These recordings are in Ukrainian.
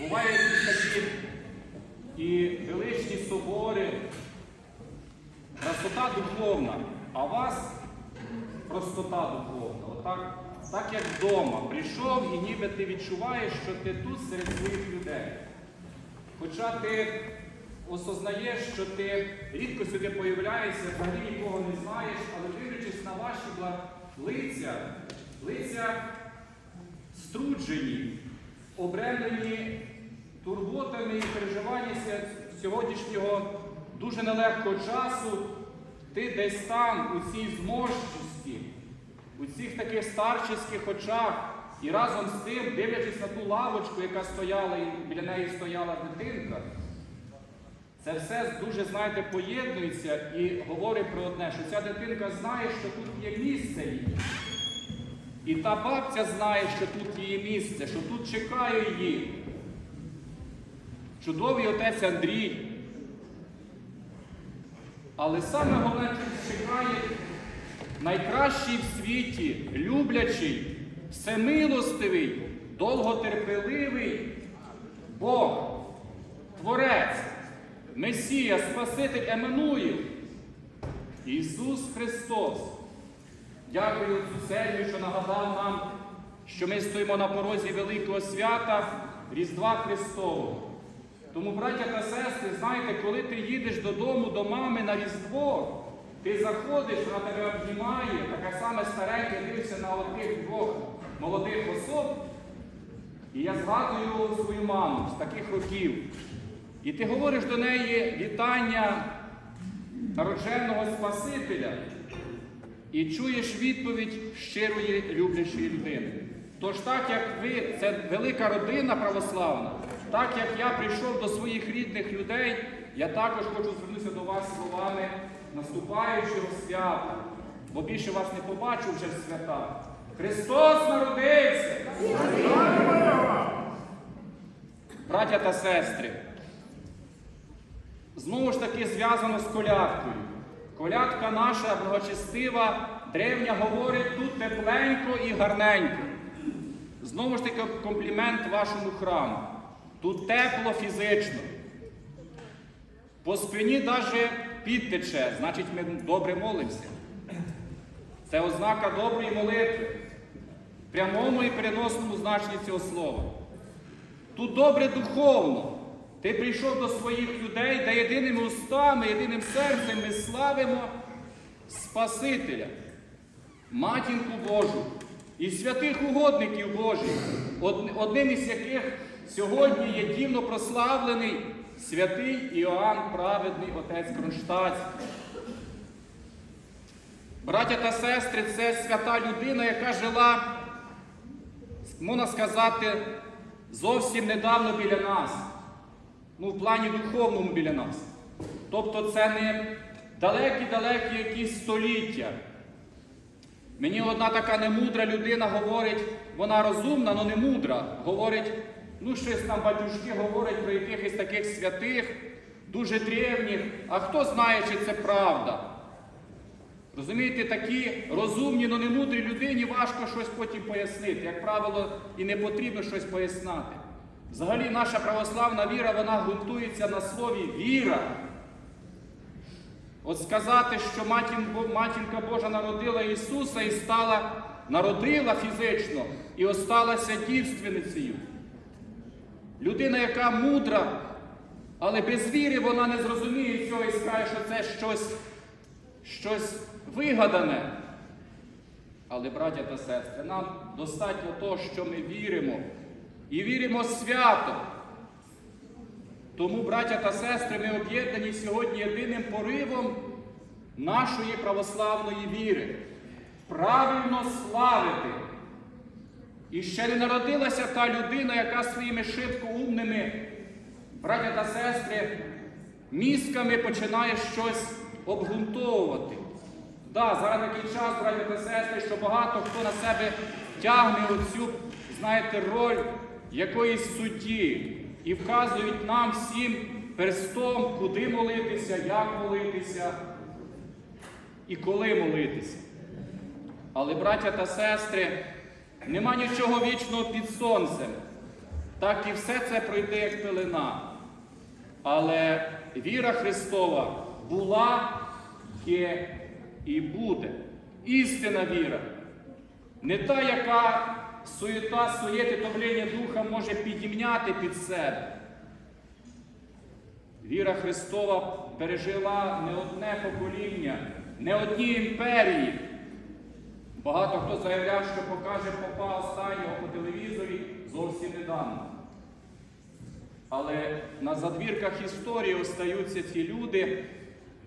бувають такі і величні собори, красота духовна, а вас простота духовна. Отак, так як вдома. Прийшов і ніби ти відчуваєш, що ти тут серед своїх людей. Хоча ти осознаєш, що ти рідко сюди появляєшся, взагалі нікого не знаєш, але дивлячись на ваші лиця, лиця струджені, обремлені турботами і переживаннями сьогоднішнього дуже нелегкого часу, ти десь там, у цій зможності, у цих таких старчеських очах, і разом з тим, дивлячись на ту лавочку, яка стояла, і біля неї стояла дитинка, це все дуже, знаєте, поєднується і говорить про одне, що ця дитинка знає, що тут є місце їй. І та бабця знає, що тут її місце, що тут чекає її. Чудовий отець Андрій. Але саме головне, що чекає найкращий в світі, люблячий, всемилостивий, довготерпеливий Бог, Творець, Месія, Спаситель Еммануїл, Ісус Христос. Дякую Сергію, що нагадав нам, що ми стоїмо на порозі великого свята Різдва Христового. Тому, браття та сестри, знаєте, коли ти їдеш додому до мами на Різдво, ти заходиш, вона тебе обнімає, така саме старенька, дивишся на отих двох молодих особ. І я згадую свою маму з таких років. І ти говориш до неї вітання народженого Спасителя і чуєш відповідь щирої люблячої людини. Тож так як ви, це велика родина православна, так як я прийшов до своїх рідних людей, я також хочу звернутися до вас словами наступаючого свята, бо більше вас не побачу вже в свята. Христос народився! Браття та сестри, знову ж таки зв'язано з колядкою. Колядка наша благочестива, древня говорить тут тепленько і гарненько. Знову ж таки комплімент вашому храму. Тут тепло фізично. По спині навіть підтече, значить ми добре молимося. Це ознака доброї молитви, прямому і переносному значенні цього слова. Тут добре духовно. Ти прийшов до своїх людей, де єдиними устами, єдиним серцем ми славимо Спасителя, матінку Божу і святих угодників Божих, одним із яких сьогодні є дівно прославлений святий Іоанн Праведний Отець Кронштадтський. Браття та сестри, це свята людина, яка жила, можна сказати, зовсім недавно біля нас. Ну, в плані духовному біля нас. Тобто це не далекі-далекі якісь століття. Мені одна така немудра людина говорить, вона розумна, але не мудра. Говорить, ну щось там батюшки говорять про якихось таких святих, дуже древніх, а хто знає, чи це правда. Розумієте, такі розумні, але не мудрій людині важко щось потім пояснити. Як правило, і не потрібно щось пояснати. Взагалі, наша православна віра, вона ґрунтується на слові віра. От сказати, що матінка Божа народила Ісуса і стала, народила фізично і осталася дівственницею. Людина, яка мудра, але без віри вона не зрозуміє цього і скаже, що це щось, щось вигадане. Але, браття та сестри, нам достатньо того, що ми віримо. І віримо свято. Тому, браття та сестри, ми об'єднані сьогодні єдиним поривом нашої православної віри. Правильно славити. І ще не народилася та людина, яка своїми шибко умними, браття та сестри, мізками починає щось обґрунтовувати. Да, зараз такий час, браття та сестри, що багато хто на себе тягне оцю, знаєте, роль якоїсь судді і вказують нам всім перстом, куди молитися, як молитися і коли молитися. Але, браття та сестри, нема нічого вічного під сонцем. так і все це пройде як пелена. Але віра Христова була, є і буде. Істина віра. Не та, яка суєта, суєти, томління духа може підімняти під себе. Віра Христова пережила не одне покоління, не одні імперії. Багато хто заявляв, що покаже попа останнього по телевізорі зовсім недавно. Але на задвірках історії остаються ці люди,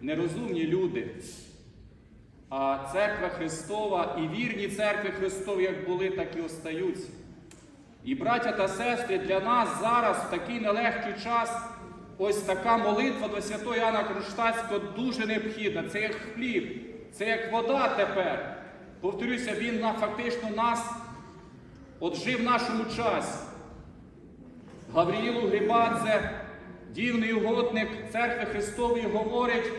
нерозумні люди. А церква Христова і вірні церкви Христові, як були, так і остаються. І, браття та сестри, для нас зараз в такий нелегкий час ось така молитва до святого Іоанна Кронштадтського дуже необхідна. Це як хліб, це як вода тепер. Повторюся, він фактично нас от жив в нашому часі. Гавріїлу Грибадзе, дівний угодник церкви Христової, говорить,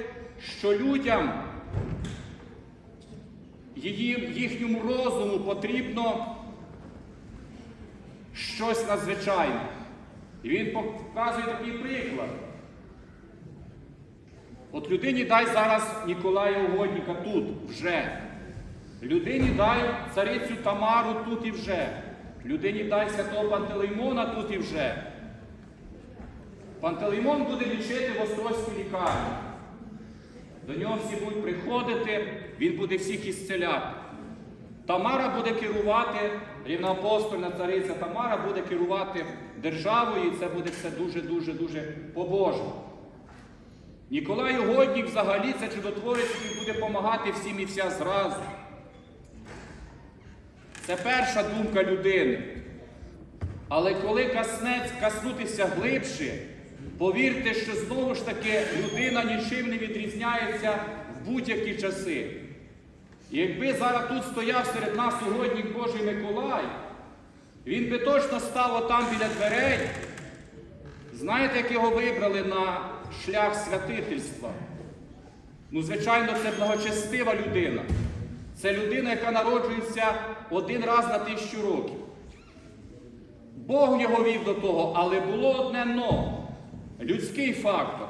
що людям її, їхньому розуму потрібно щось надзвичайне. І він показує такий приклад. От людині дай зараз Ніколая Угодника тут вже. Людині дай царицю Тамару тут і вже. Людині дай святого Пантелеймона тут і вже. Пантелеймон буде лічити в Острозькій лікарні. До нього всі будуть приходити, він буде всіх ісцеляти. Тамара буде керувати, рівноапостольна цариця Тамара буде керувати державою, і це буде все дуже-дуже дуже побожно. Ніколай Угоднік взагалі це чудотворець, який буде допомагати всім і вся зразу. Це перша думка людини. Але коли каснець каснутися глибше, повірте, що знову ж таки людина нічим не відрізняється в будь-які часи. І якби зараз тут стояв серед нас сьогодні Божий Миколай, він би точно став отам біля дверей. Знаєте, як його вибрали на шлях святительства? Ну, звичайно, це благочестива людина. Це людина, яка народжується один раз на тисячу років. Бог його вів до того, але було одне но. Людський фактор.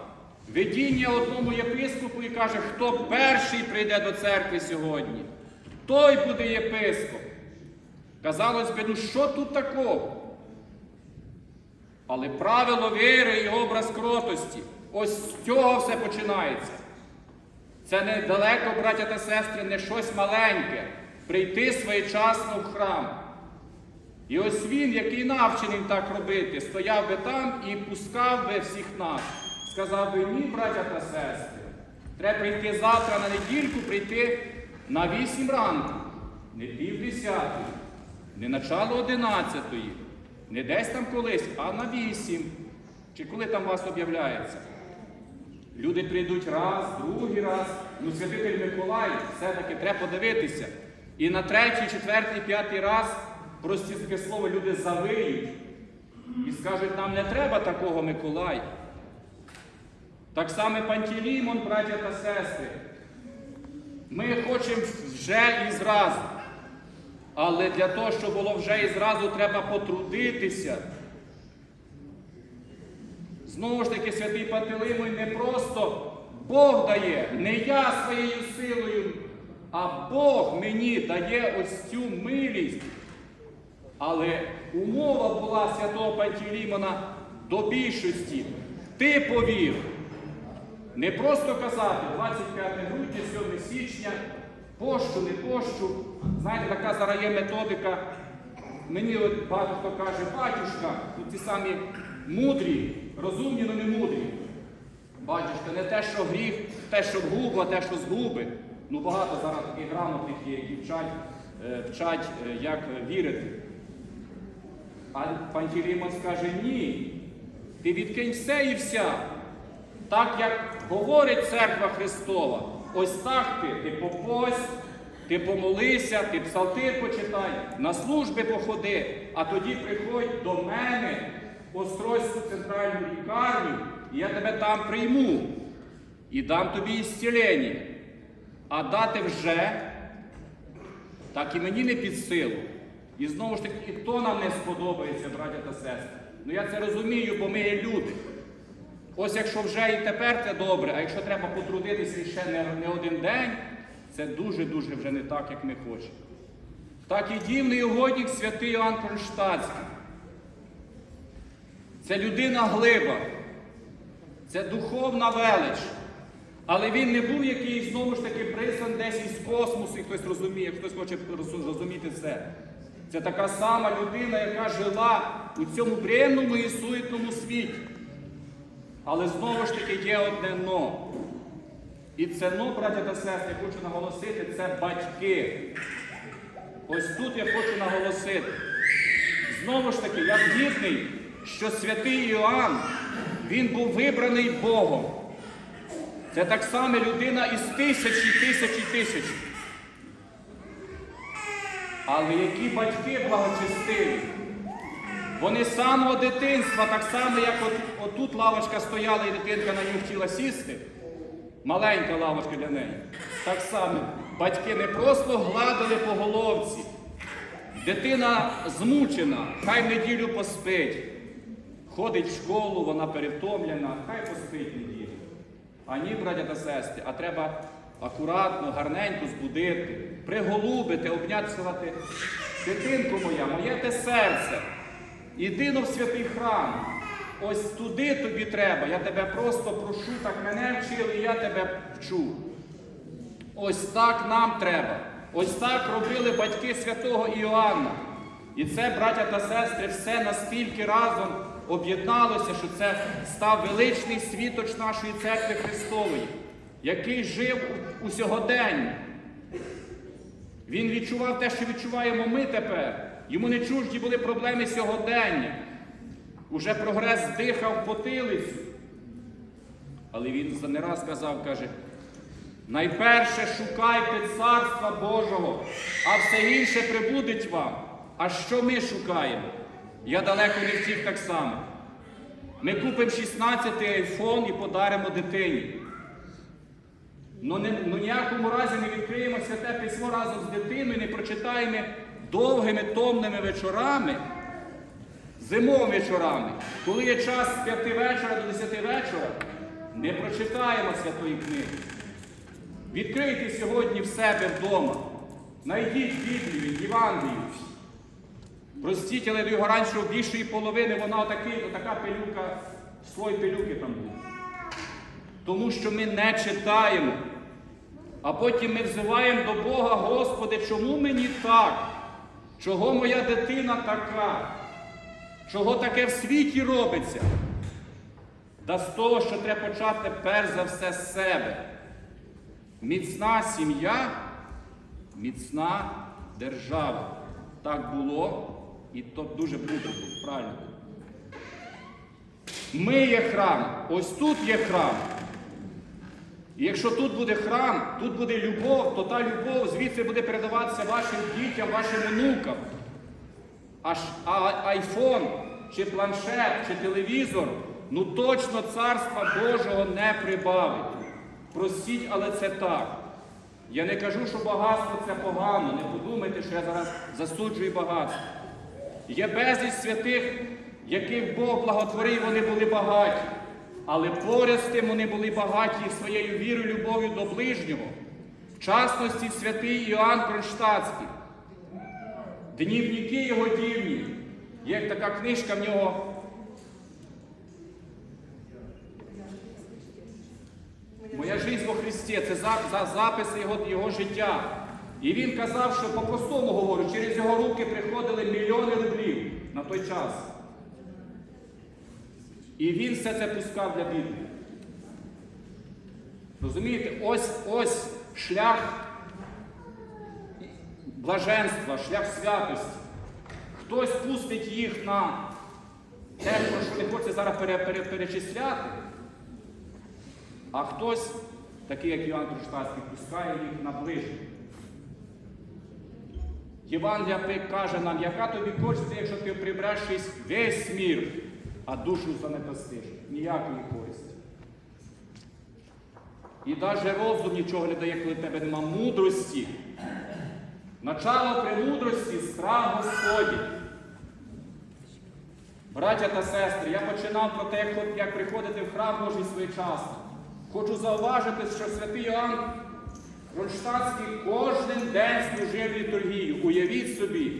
Видіння одному єпископу і каже, хто перший прийде до церкви сьогодні, той буде єпископ. Казалось би, ну що тут такого? Але правило віри і образ кротості, ось з цього все починається. Це недалеко, браття та сестри, не щось маленьке, прийти своєчасно в храм. І ось він, який навчений так робити, стояв би там і пускав би всіх нас. Сказав би, ні, браття та сестри, треба прийти завтра на недільку, прийти на вісім ранку, не пів десятої, не начало одинадцятої, не десь там колись, а на вісім. Чи коли там вас об'являється? Люди прийдуть раз, другий раз. Ну, святитель Миколай, все-таки треба подивитися. І на третій, четвертий, п'ятий раз, прості слово, люди завиють і скажуть, нам не треба такого Миколая. Так само Пантелеймон, браття та сестри. Ми хочемо вже і зразу. Але для того, щоб було вже і зразу, треба потрудитися. Знову ж таки, святий Пантелеймон не просто Бог дає, не я своєю силою, а Бог мені дає ось цю милість. Але умова була святого Пантелеймона до більшості. Ти повір. Не просто казати 25 грудня, 7 січня, пощу, не пощу. Знаєте, така зараз є методика. Мені от багато хто каже, батюшка, тут ті самі мудрі, розумні, але не мудрі. Батюшка, не те, що гріх, те, що в а те, що з губи. Ну багато зараз таких грамотних є, які вчать, е, вчать е, як вірити. А Пантелеймон скаже, ні. Ти відкинь все і вся. Так як говорить церква Христова, ось так ти, ти попось, ти помолися, ти псалтир почитай, на служби походи, а тоді приходь до мене Острозьку центральну лікарню, і я тебе там прийму і дам тобі ісцілення. А дати вже, так і мені не під силу. І знову ж таки, і то нам не сподобається, браття та сестри. Ну я це розумію, бо ми є люди. Ось якщо вже і тепер це добре, а якщо треба потрудитися ще не, не один день, це дуже-дуже вже не так, як ми хочемо. Так і дівний угодник святий Іоанн Кронштадтський. Це людина глиба, це духовна велич. Але він не був якийсь знову ж таки прислан десь із космосу, і хтось розуміє, хтось хоче зрозуміти це. Це така сама людина, яка жила у цьому бренному і суетному світі. Але знову ж таки є одне но. І це но, браття та сестри, хочу наголосити, це батьки. Ось тут я хочу наголосити. Знову ж таки, я згідний, що святий Іоанн, він був вибраний Богом. Це так само людина із тисячі, тисячі, тисяч. Але які батьки благочестиві. Вони з самого дитинства, так само, як от, отут лавочка стояла і дитинка на ній хотіла сісти, маленька лавочка для неї. Так само батьки не просто гладили по головці. Дитина змучена, хай неділю поспить. Ходить в школу, вона перевтомлена, хай поспить неділю. А ні, браття та сестри, а треба акуратно, гарненько збудити, приголубити, обняти, сказати, дитинко моя, моє те серце. Іди но в святий храм. Ось туди тобі треба. Я тебе просто прошу, так мене вчили, я тебе вчу. Ось так нам треба. Ось так робили батьки святого Іоанна. І це, браття та сестри, все настільки разом об'єдналося, що це став величний світоч нашої церкви Христової, який жив у сьогоденні. Він відчував те, що відчуваємо ми тепер. Йому не чужді були проблеми сьогодення. Уже прогрес дихав потилицю. Але він не раз казав, каже, найперше шукайте Царства Божого, а все інше прибудеть вам. А що ми шукаємо? Я далеко не втік так само. Ми купимо 16-й айфон і подаримо дитині. Ну, не, ну ніякому разі не відкриємо святе письмо разом з дитиною, не прочитаємо довгими томними вечорами, зимовими вечорами, коли є час з 5 вечора до 10 вечора, не прочитаємо святої книги. Відкрийте сьогодні в себе вдома. Найдіть Біблію, Євангелію. Простіть, але його раніше більшої половини вона отакий, отака пилюка, слой пилюки там був. Тому що ми не читаємо. А потім ми взиваємо до Бога, Господи, чому мені так? Чого моя дитина така? Чого таке в світі робиться? Да з того, що треба почати перш за все з себе. Міцна сім'я, міцна держава. Так було, і то дуже мудро правильно. Ми є храм, ось тут є храм. І якщо тут буде храм, тут буде любов, то та любов звідси буде передаватися вашим дітям, вашим онукам. Аж айфон, чи планшет, чи телевізор, ну точно царства Божого не прибавить. Простіть, але це так. Я не кажу, що багатство це погано. Не подумайте, що я зараз засуджую багатство. Є безліч святих, яких Бог благотворив, вони були багаті. Але поряд з тим вони були багаті своєю вірою, любов'ю до ближнього. В частності святий Іоанн Кронштадтський. Днівники його дівні. Є така книжка в нього. Моя життя во Христі це за, за записи його, його життя. І він казав, що по-простому говорю, через його руки приходили мільйони рублів на той час. І він все це пускав для Біблії. Розумієте, ось ось шлях блаженства, шлях святості. Хтось пустить їх на те, що не хоче зараз пере, пере, перечисляти, а хтось, такий як Іван Круштацький, пускає їх на ближнє. Євангелія каже нам, яка тобі користь, якщо ти прибреш весь мір, а душу занепастиш. Ніякої користі. І навіть розум нічого не дає, коли в тебе нема мудрості. Начало премудрості страх Господній. Браття та сестри, я починав про те, як- приходити в храм Божий своєчасно. Хочу зауважити, що святий Іоанн Кронштадтський кожен день служив літургію. Уявіть собі.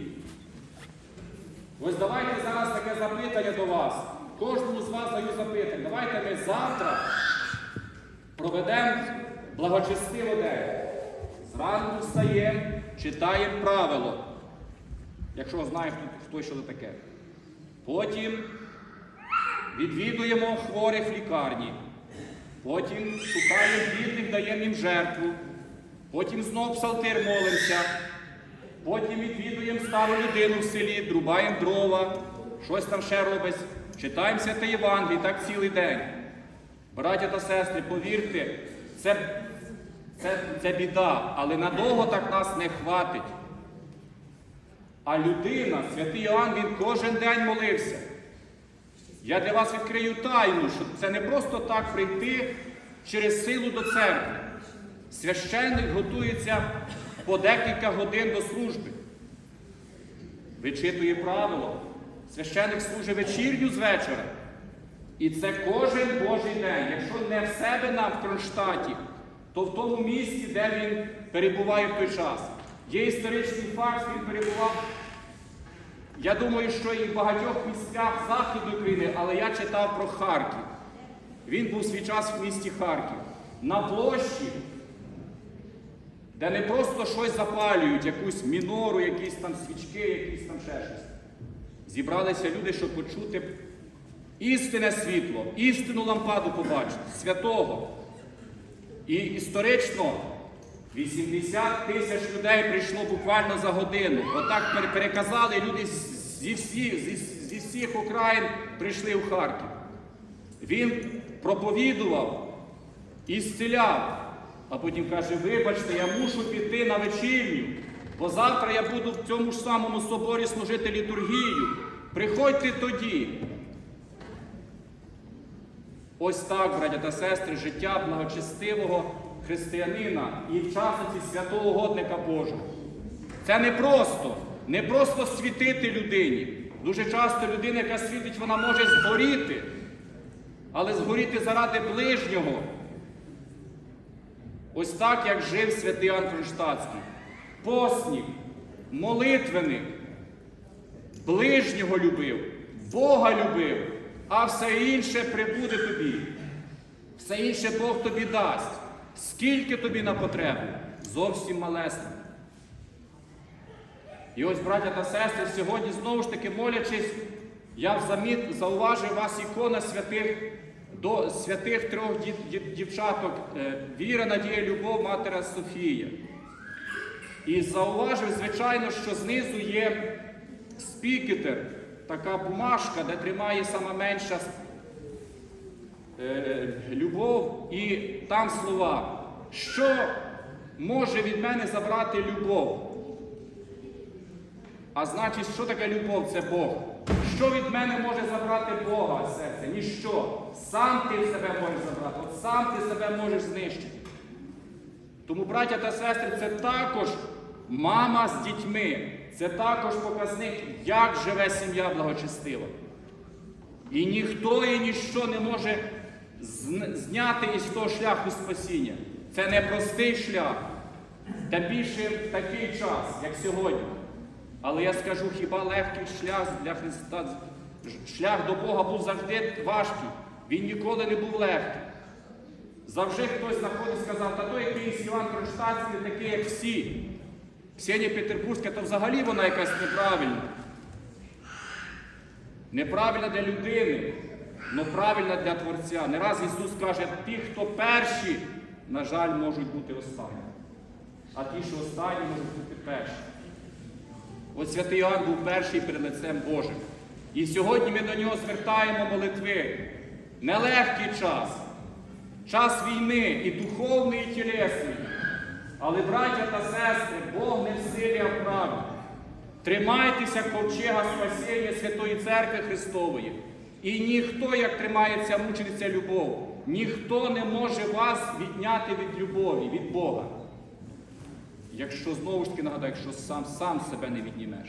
Ось давайте зараз таке запитання до вас. Кожному з вас даю запитання. Давайте ми завтра проведемо благочестиво день. Зранку встаємо, читаємо правило. Якщо знає, хто що це таке. Потім відвідуємо хворих в лікарні. Потім шукаємо бідних, даємо їм жертву. Потім знов псалтир молимося. Потім відвідуємо стару людину в селі, друбаємо дрова, щось там ще робить. Читаємо святе Євангеліє так цілий день. Браття та сестри, повірте, це, це, це біда, але надовго так нас не хватить. А людина, святий Іоанн, він кожен день молився. Я для вас відкрию тайну, що це не просто так прийти через силу до церкви. Священник готується по декілька годин до служби. Вичитує правило. Священник служить вечірню з вечора. І це кожен Божий день. Якщо не в себе нам в Кронштадті, то в тому місці, де він перебуває в той час. Є історичний факт, він перебував. Я думаю, що і в багатьох місцях Західної України, але я читав про Харків. Він був свій час в місті Харків. На площі, де не просто щось запалюють, якусь мінору, якісь там свічки, якісь там ще щось. Зібралися люди, щоб почути істинне світло, істинну лампаду побачити, святого. І історично 80 тисяч людей прийшло буквально за годину. Отак пере- переказали, люди зі всіх, зі, зі всіх окраїн прийшли в Харків. Він проповідував і зціляв, а потім каже, вибачте, я мушу піти на вечірню, бо завтра я буду в цьому ж самому соборі служити літургію. Приходьте тоді. Ось так, браття та сестри, життя благочестивого християнина і в часниці святого угодника Божого. Це не просто, не просто світити людині. Дуже часто людина, яка світить, вона може згоріти, але згоріти заради ближнього. Ось так, як жив святий Іоанн Кронштадтський. Постник, молитвеник, ближнього любив, Бога любив, а все інше прибуде тобі. Все інше Бог тобі дасть. Скільки тобі на потребу? Зовсім малесне. І ось, браття та сестри, сьогодні знову ж таки молячись, я зауважив вас ікона святих, до святих трьох дів- дів- дівчаток е, Віра, Надія, Любов, Матера Софія. І зауважив, звичайно, що знизу є спікетер, така бумажка, де тримає сама менша е, любов, і там слова, що може від мене забрати любов? А значить, що таке любов? Це Бог. Що від мене може забрати Бога з серця? Ніщо. Сам ти себе можеш забрати, от сам ти себе можеш знищити. Тому, браття та сестри, це також мама з дітьми. Це також показник, як живе сім'я благочестива. І ніхто і ніщо не може зняти із того шляху спасіння. Це не простий шлях, та більше в такий час, як сьогодні. Але я скажу, хіба легкий шлях для Христа, шлях до Бога був завжди важкий. Він ніколи не був легкий. Завжди хтось знаходив, сказав, та той якийсь Іван Кронштадтський такий, як всі. Ксенія Петербурзька, то взагалі вона якась неправильна. Неправильна для людини, але правильна для Творця. Не раз Ісус каже, ті, хто перші, на жаль, можуть бути останні. А ті, що останні, можуть бути перші. От святий Іоанн був перший перед лицем Божим. І сьогодні ми до нього звертаємо молитви. Нелегкий час, час війни і духовний, і тілесний. Але, браття та сестри, Бог не в силі, а в праві. Тримайтеся ковчега спасіння Святої Церкви Христової. І ніхто, як тримається мучениця любов, ніхто не може вас відняти від любові, від Бога. Якщо знову ж таки нагадаю, якщо сам сам себе не віднімеш.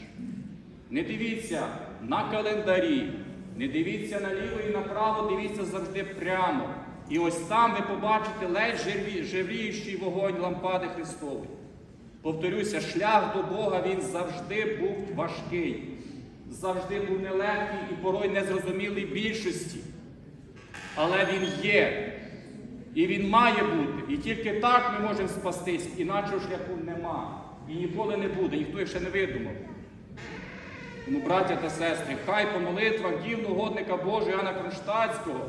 Не дивіться на календарі, не дивіться наліво і направо, дивіться завжди прямо. І ось там ви побачите ледь живріючий вогонь лампади Христової. Повторюся, шлях до Бога він завжди був важкий, завжди був нелегкий і порой незрозумілий більшості. Але він є. І він має бути. І тільки так ми можемо спастись, іначого шляху нема. І ніколи не буде, ніхто ще не видумав. Тому, браття та сестри, хай по молитвах дівного годника Божого Іоанна Кронштадтського,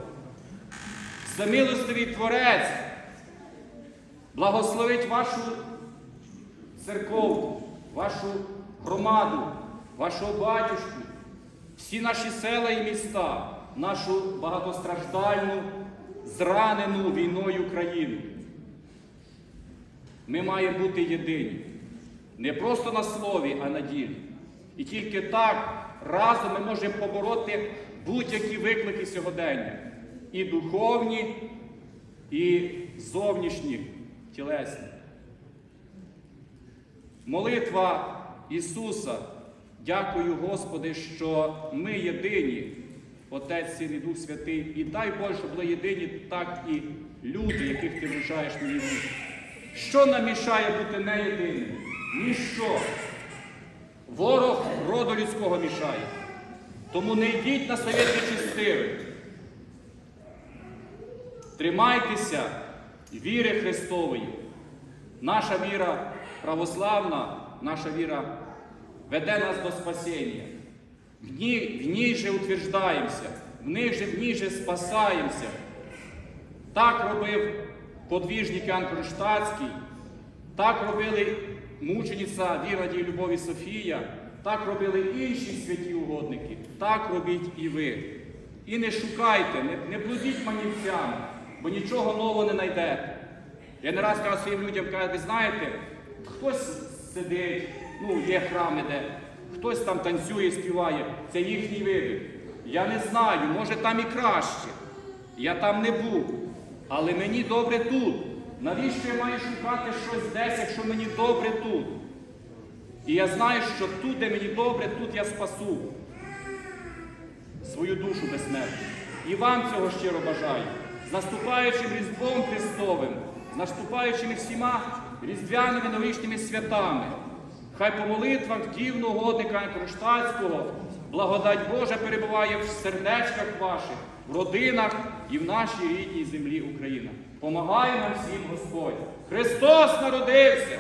всемилостивий Творець, благословить вашу церкову, вашу громаду, вашого батюшку, всі наші села і міста, нашу багатостраждальну, зранену війною країну. Ми маємо бути єдині. Не просто на слові, а на ділі. І тільки так разом ми можемо побороти будь-які виклики сьогодення. І духовні, і зовнішні, тілесні. Молитва Ісуса. Дякую, Господи, що ми єдині, Отець, і Дух Святий. І дай Боже, щоб були єдині так і люди, яких ти вручаєш на війну. Що нам мішає бути не єдиним? Ніщо. Ворог роду людського мішає. Тому не йдіть на совєтні чистири. Тримайтеся віри Христової. Наша віра православна, наша віра веде нас до спасіння. В ній, в ній же утверждаємося, в ній же, в ній же спасаємося. Так робив подвіжник Іоанн Кронштадтський, так робили мучениця Віраді і Любові Софія, так робили інші святі угодники, так робіть і ви. І не шукайте, не, не блудіть манівцями, бо нічого нового не знайдете. Я не раз кажу своїм людям, кажу, ви знаєте, хтось сидить, ну, є храми, де хтось там танцює, співає, це їхній вибір. Я не знаю, може там і краще. Я там не був. Але мені добре тут. Навіщо я маю шукати щось десь, якщо мені добре тут? І я знаю, що тут, де мені добре, тут я спасу свою душу безсмертну. І вам цього щиро бажаю. З наступаючим Різдвом Христовим, з наступаючими всіма різдвяними новорічними святами. Хай по молитвах дівного годика Кронштадтського благодать Божа перебуває в сердечках ваших, в родинах і в нашій рідній землі Україна. Помагає нам всім Господь. Христос народився!